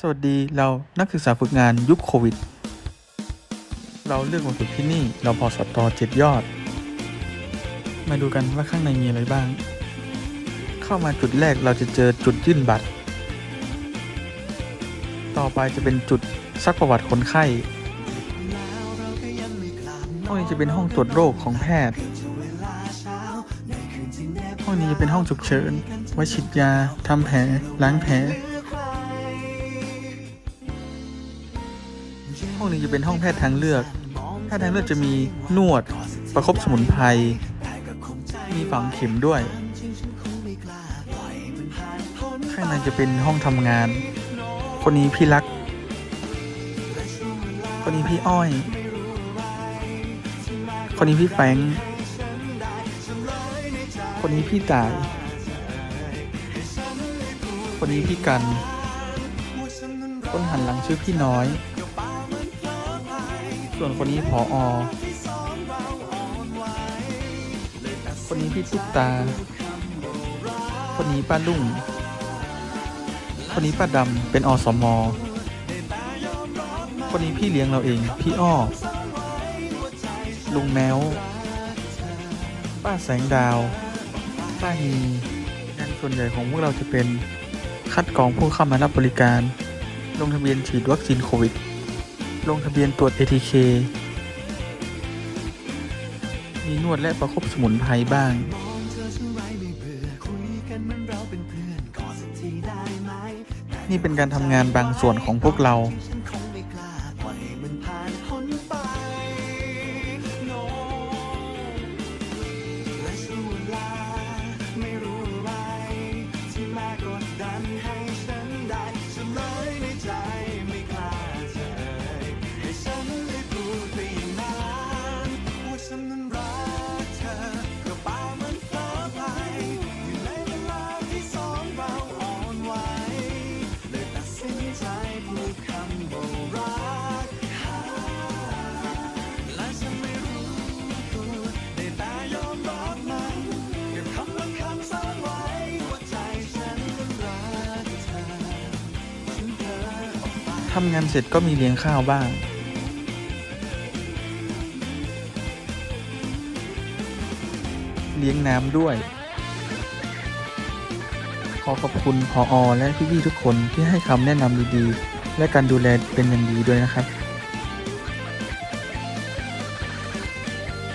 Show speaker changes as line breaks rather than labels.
สวัสดีเรานักศึกษาฝึกงานยุคโควิด เราเลือกมาฝึกที่นี่เราพอสตอเจ็ดยอด มาดูกันว่าข้างในมีอะไรบ้าง เข้ามาจุดแรกเราจะเจอจุดยื่นบัตร ต่อไปจะเป็นจุดซักประวัติคนไข้ห้องนี้จะเป็นห้องตรวจโรคของแพทย์ ห้องนี้จะเป็นห้องฉุกเฉิน ไว้ฉีดยาทำแผลล้างแผล องนี้จะเป็นห้องแพทย์ทางเลือก แพทย์ทางเลือกจะมีนวด ประคบสมุนไพร มีฝังเข็มด้วย ข้างในจะเป็นห้องทำงาน คนนี้พี่รัก คนนี้พี่อ้อย คนนี้พี่แฟงค์คนนี้พี่ต่าย คนนี้พี่กัน คนหันหลังชื่อพี่น้อย ส่วนคนนี้ผออคนนี้พี่ตุ๊กตา คนนี้ป้าลุงคนนี้ป้าดำเป็นอสมอคนนี้พี่เลี้ยงเราเอง พี่อ้อ ลุงแมว ป้าแสงดาว ป้าฮีงานส่วนใหญ่ของพวกเราจะเป็น คัดกรองผู้เข้ามารับบริการ ลงทะเบียนฉีดวัคซีนโควิด ลงทะเบียนตรวจ ATK มีนวดและประคบสมุนไพรบ้าง นี่เป็นการทำงานบางส่วนของพวกเรา ทำงานเสร็จก็มีเลี้ยงข้าวบ้างเลี้ยงน้ำด้วย ขอขอบคุณพออและพี่ๆทุกคนที่ให้คำแนะนำดีๆ และการดูแลเป็นอย่างดีด้วยนะครับ